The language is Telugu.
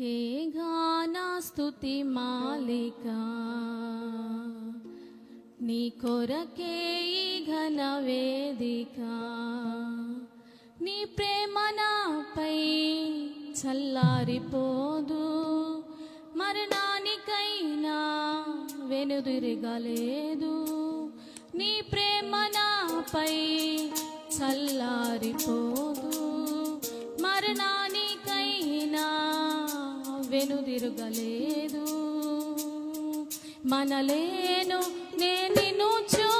నీకే గానా స్తుతి మాలిక. నీ కొరకే ఈ ఘన వేదిక. నీ ప్రేమ నాపై చల్లారిపోదు. మరణానికైనా వెనుదిరగలేదు. నీ ప్రేమ నాపై చల్లారిపోదు. మరణా వెనుదిరుగలేదు. మనలేను నేను చూ